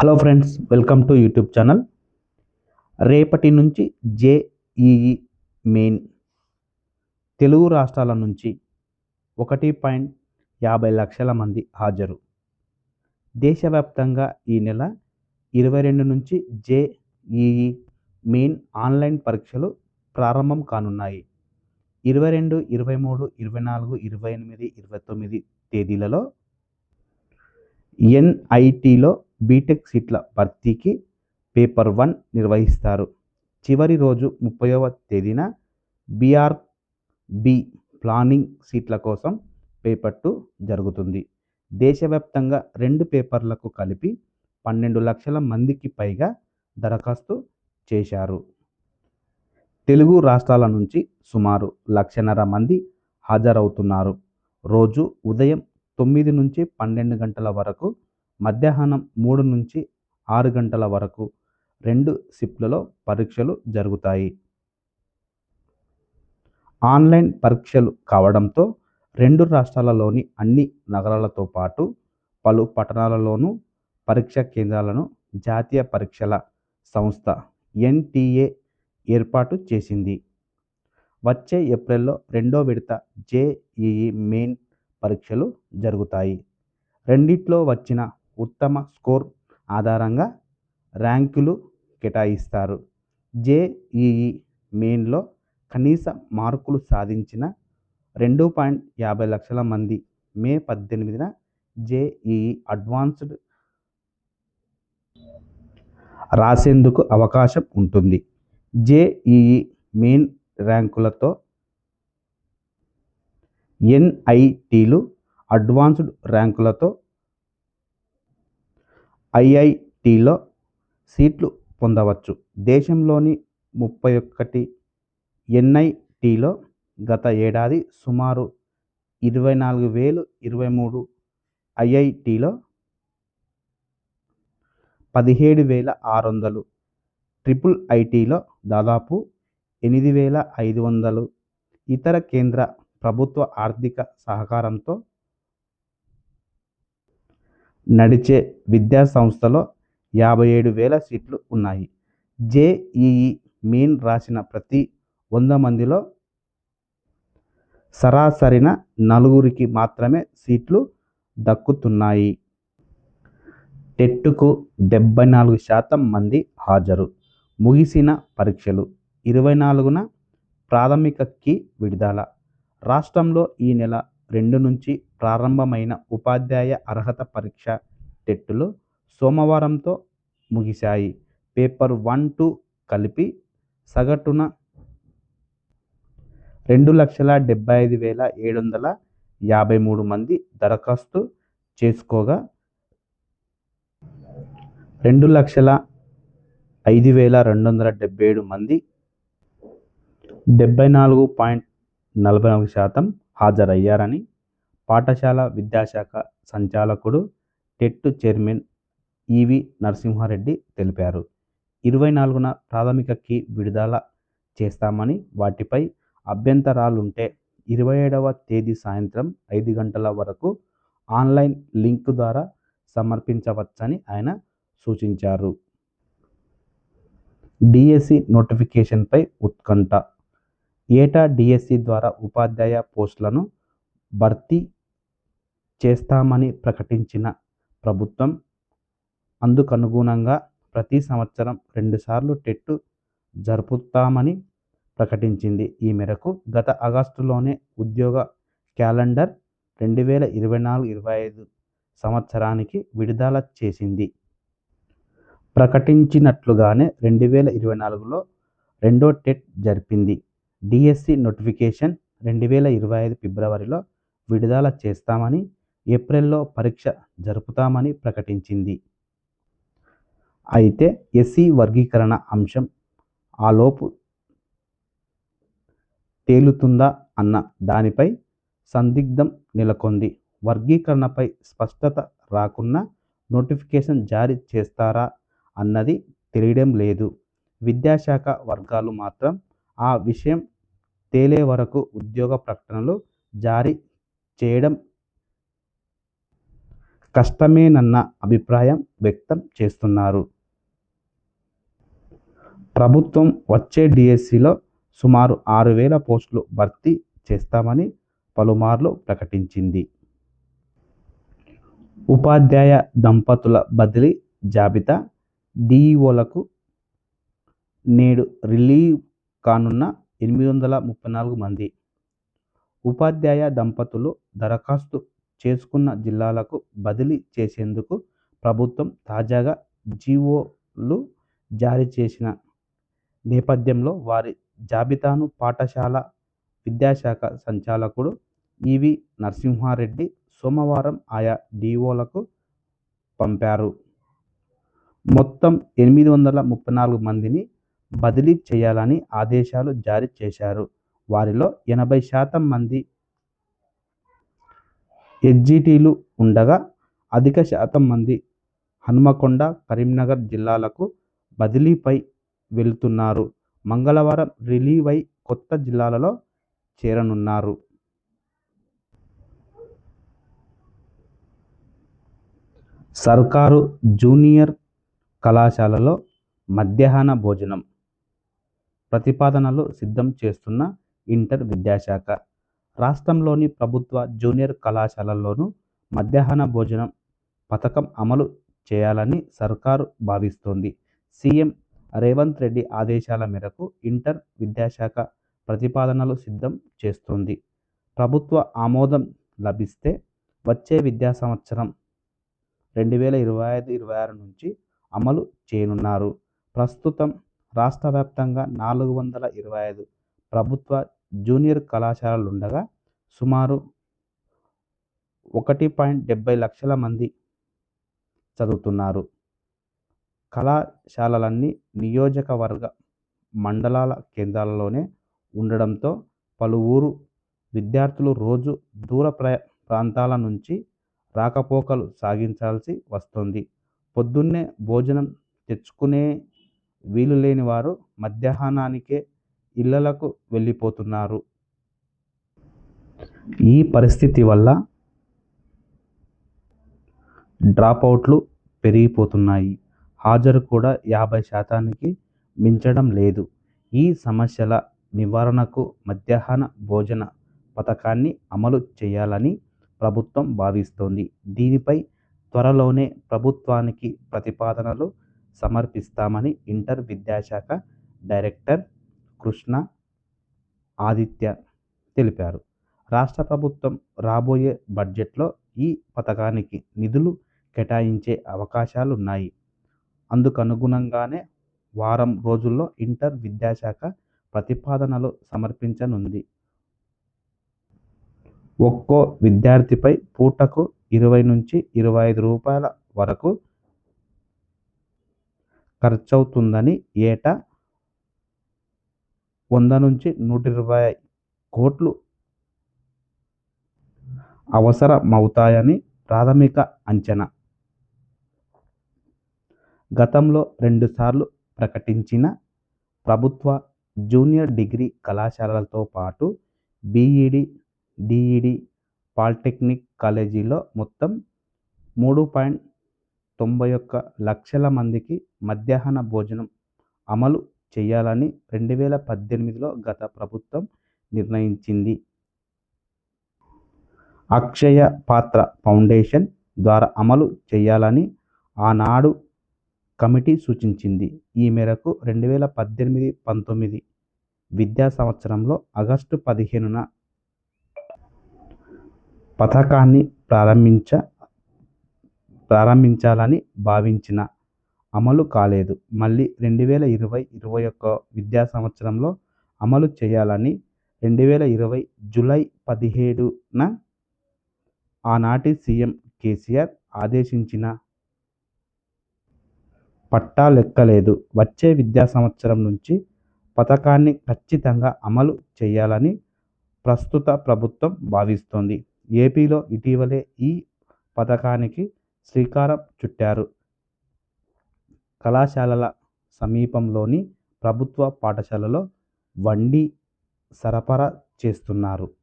Hello friends welcome to YouTube channel. రేపటి నుంచి JEE main Telugu రాష్ట్రాల నుంచి ఒకటి పాయింట్ యాభై లక్షల మంది హాజరు. దేశవ్యాప్తంగా ఈ నెల ఇరవై రెండు నుంచి జేఈఈ మెయిన్ ఆన్లైన్ పరీక్షలు ప్రారంభం కానున్నాయి. ఇరవై రెండు ఇరవై మూడు ఇరవై నాలుగు ఇరవై ఎనిమిది ఇరవై తొమ్మిది తేదీలలో ఎన్ఐటీలో బీటెక్ సీట్ల భర్తీకి పేపర్ వన్ నిర్వహిస్తారు. చివరి రోజు ముప్పైవ తేదీన బీఆర్ బి ప్లానింగ్ సీట్ల కోసం పేపర్ టూ జరుగుతుంది. దేశవ్యాప్తంగా రెండు పేపర్లకు కలిపి పన్నెండు లక్షల మందికి పైగా దరఖాస్తు చేశారు. తెలుగు రాష్ట్రాల నుంచి సుమారు లక్షన్నర మంది హాజరవుతున్నారు. రోజు ఉదయం తొమ్మిది నుంచి పన్నెండు గంటల వరకు మధ్యాహ్నం మూడు నుంచి ఆరు గంటల వరకు రెండు షిఫ్ట్లలో పరీక్షలు జరుగుతాయి. ఆన్లైన్ పరీక్షలు కావడంతో రెండు రాష్ట్రాలలోని అన్ని నగరాలతో పాటు పలు పట్టణాలలోనూ పరీక్షా కేంద్రాలను జాతీయ పరీక్షల సంస్థ ఎన్టీఏ ఏర్పాటు చేసింది. వచ్చే ఏప్రిల్లో రెండో విడత జేఈఈ మెయిన్ పరీక్షలు జరుగుతాయి. రెండిట్లో వచ్చిన ఉత్తమ స్కోర్ ఆధారంగా ర్యాంకులు కేటాయిస్తారు. జేఈఈ మెయిన్లో కనీస మార్కులు సాధించిన రెండు పాయింట్ యాభై లక్షల మంది మే పద్దెనిమిదిన జేఈఈ అడ్వాన్స్డ్ రాసేందుకు అవకాశం ఉంటుంది. జేఈఈ మెయిన్ ర్యాంకులతో ఎన్ఐటీలు అడ్వాన్స్డ్ ర్యాంకులతో ఐఐటిలో సీట్లు పొందవచ్చు. దేశంలోని ముప్పై ఒకటి ఎన్ఐటీలో గత ఏడాది సుమారు ఇరవై నాలుగు వేలు ఇరవై మూడు ఐఐటిలో పదిహేడు వేల ఆరు వందలు ట్రిపుల్ ఐటీలో దాదాపు ఎనిమిది వేల ఐదు వందలు. ఇతర కేంద్ర ప్రభుత్వ ఆర్థిక సహకారంతో నడిచే విద్యా సంస్థలో యాభై ఏడు వేల సీట్లు ఉన్నాయి. జేఈఈ మెయిన్ రాసిన ప్రతి వంద మందిలో సరాసరిన నలుగురికి మాత్రమే సీట్లు దక్కుతున్నాయి. టెట్టుకు డెబ్బై నాలుగు శాతం మంది హాజరు. ముగిసిన పరీక్షలు ఇరవై నాలుగున ప్రాథమిక కీ విడుదల. రాష్ట్రంలో ఈ నెల రెండు నుంచి ప్రారంభమైన ఉపాధ్యాయ అర్హత పరీక్ష టెట్టులు సోమవారంతో ముగిశాయి. పేపర్ వన్ టూ కలిపి సగటున రెండు లక్షల డెబ్బై ఐదు వేల ఏడు వందల యాభై మూడు మంది దరఖాస్తు చేసుకోగా రెండు లక్షల ఐదు వేల రెండు వందల డెబ్బై ఏడు మంది డెబ్బై నాలుగు పాయింట్ నలభై నాలుగు శాతం హాజరయ్యారని పాఠశాల విద్యాశాఖ సంచాలకుడు TET chairman E V Narasimha Reddy తెలిపారు. ఇరవై నాలుగున ప్రాథమిక కీ విడుదల చేస్తామని వాటిపై అభ్యంతరాలుంటే ఇరవై ఏడవ తేదీ సాయంత్రం ఐదు గంటల వరకు ఆన్లైన్ లింక్ ద్వారా సమర్పించవచ్చని ఆయన సూచించారు. డిఎస్సి నోటిఫికేషన్పై ఉత్కంఠ ఏటా డిఎస్సి ద్వారా ఉపాధ్యాయ పోస్టులను భర్తీ చేస్తామని ప్రకటించిన ప్రభుత్వం అందుకనుగుణంగా ప్రతి సంవత్సరం రెండుసార్లు టెట్టు జరుపుతామని ప్రకటించింది. ఈ మేరకు గత ఆగస్టులోనే ఉద్యోగ క్యాలెండర్ రెండు వేల ఇరవై నాలుగు ఇరవై ఐదు సంవత్సరానికి విడుదల చేసింది. ప్రకటించినట్లుగానే రెండు వేల ఇరవై నాలుగులో రెండో టెట్ జరిపింది. డిఎస్సి నోటిఫికేషన్ రెండు వేల ఇరవై ఐదు ఫిబ్రవరిలో విడుదల చేస్తామని ఏప్రిల్లో పరీక్ష జరుపుతామని ప్రకటించింది. అయితే ఎస్సీ వర్గీకరణ అంశం ఆలోపు తేలుతుందా అన్న దానిపై సందిగ్ధం నెలకొంది. వర్గీకరణపై స్పష్టత రాకున్నా నోటిఫికేషన్ జారీ చేస్తారా అన్నది తెలియడం లేదు. విద్యాశాఖ వర్గాలు మాత్రం ఆ విషయం తేలే వరకు ఉద్యోగ ప్రకటనలు జారీ చేయడం కష్టమేనన్న అభిప్రాయం వ్యక్తం చేస్తున్నారు. ప్రభుత్వం వచ్చే డిఎస్సిలో సుమారు ఆరు వేల పోస్టులు భర్తీ చేస్తామని పలుమార్లు ప్రకటించింది. ఉపాధ్యాయ దంపతుల బదిలీ జాబితా డిఈఓలకు నేడు రిలీవ్ కానున్న ఎనిమిది వందల ముప్పై నాలుగు మంది. ఉపాధ్యాయ దంపతులు దరఖాస్తు చేసుకున్న జిల్లాలకు బదిలీ చేసేందుకు ప్రభుత్వం తాజాగా జీవోలు జారీ చేసిన నేపథ్యంలో వారి జాబితాను పాఠశాల విద్యాశాఖ సంచాలకుడు ఈవి నరసింహారెడ్డి సోమవారం ఆయా డిఓలకు పంపారు. మొత్తం ఎనిమిది వందల ముప్పై నాలుగు మందిని బదిలీ చేయాలని ఆదేశాలు జారీ చేశారు. వారిలో ఎనభై శాతం మంది ఎస్జిటిలు ఉండగా అధిక శాతం మంది హన్మకొండ కరీంనగర్ జిల్లాలకు బదిలీపై వెళుతున్నారు. మంగళవారం రిలీవ్ అయి కొత్త జిల్లాలలో చేరనున్నారు. సర్కారు జూనియర్ కళాశాలలో మధ్యాహ్న భోజనం ప్రతిపాదనలు సిద్ధం చేస్తున్న ఇంటర్ విద్యాశాఖ. రాష్ట్రంలోని ప్రభుత్వ జూనియర్ కళాశాలల్లోనూ మధ్యాహ్న భోజనం పథకం అమలు చేయాలని సర్కారు భావిస్తోంది. సీఎం రేవంత్ రెడ్డి ఆదేశాల మేరకు ఇంటర్ విద్యాశాఖ ప్రతిపాదనలు సిద్ధం చేస్తుంది. ప్రభుత్వ ఆమోదం లభిస్తే వచ్చే విద్యా సంవత్సరం రెండు వేల ఇరవై ఐదు ఇరవై ఆరు నుంచి అమలు చేయనున్నారు. ప్రస్తుతం రాష్ట్ర వ్యాప్తంగా నాలుగు వందల ఇరవై ఐదు ప్రభుత్వ జూనియర్ కళాశాలలు ఉండగా సుమారు ఒకటి పాయింట్ డెబ్బై లక్షల మంది చదువుతున్నారు. కళాశాలలన్నీ నియోజకవర్గ మండలాల కేంద్రాలలోనే ఉండడంతో పలువురు విద్యార్థులు రోజు దూర ప్ర ప్రాంతాల నుంచి రాకపోకలు సాగించాల్సి వస్తుంది. పొద్దున్నే భోజనం తెచ్చుకునే వీలు లేని వారు మధ్యాహ్నానికే ఇళ్ళలకు వెళ్ళిపోతున్నారు. ఈ పరిస్థితి వల్ల డ్రాపౌట్లు పెరిగిపోతున్నాయి. హాజరు కూడా యాభై శాతానికి మించడం లేదు. ఈ సమస్యల నివారణకు మధ్యాహ్న భోజన పథకాన్ని అమలు చేయాలని ప్రభుత్వం భావిస్తోంది. దీనిపై త్వరలోనే ప్రభుత్వానికి ప్రతిపాదనలు సమర్పిస్తామని ఇంటర్ విద్యాశాఖ డైరెక్టర్ కృష్ణ ఆదిత్య తెలిపారు. రాష్ట్ర ప్రభుత్వం రాబోయే బడ్జెట్లో ఈ పథకానికి నిధులు కేటాయించే అవకాశాలున్నాయి. అందుకనుగుణంగానే వారం రోజుల్లో ఇంటర్ విద్యాశాఖ ప్రతిపాదనలు సమర్పించనుంది. ఒక్కో విద్యార్థిపై పూటకు ఇరవై నుంచి ఇరవై ఐదు రూపాయల వరకు ఖర్చవుతుందని ఏటా వంద నుంచి నూట ఇరవై కోట్లు అవసరమవుతాయని ప్రాథమిక అంచనా. గతంలో రెండుసార్లు ప్రకటించిన ప్రభుత్వ జూనియర్ డిగ్రీ కళాశాలలతో పాటు బీఈడీ డిఈడి పాలిటెక్నిక్ కాలేజీలో మొత్తం మూడు పాయింట్ తొంభై ఒక్క లక్షల మందికి మధ్యాహ్న భోజనం అమలు చేయాలని రెండు వేల పద్దెనిమిదిలో గత ప్రభుత్వం నిర్ణయించింది. అక్షయ పాత్ర ఫౌండేషన్ ద్వారా అమలు చేయాలని ఆనాడు కమిటీ సూచించింది. ఈ మేరకు రెండు వేల పద్దెనిమిది పంతొమ్మిది విద్యా సంవత్సరంలో ఆగస్టు పదిహేనున పథకాన్ని ప్రారంభించ ప్రారంభించాలని భావించిన అమలు కాలేదు. మళ్ళీ రెండు వేల ఇరవై ఇరవై ఒక్క విద్యా సంవత్సరంలో అమలు చేయాలని రెండు వేల ఇరవై జూలై పదిహేడున ఆనాటి సీఎం కేసీఆర్ ఆదేశించిన పట్టా లెక్కలేదు. వచ్చే విద్యా సంవత్సరం నుంచి పథకాన్ని ఖచ్చితంగా అమలు చేయాలని ప్రస్తుత ప్రభుత్వం భావిస్తోంది. ఏపీలో ఇటీవలే ఈ పథకానికి శ్రీకారం చుట్టారు. కళాశాలల సమీపంలోని ప్రభుత్వ పాఠశాలలో వండి సరఫరా చేస్తున్నారు.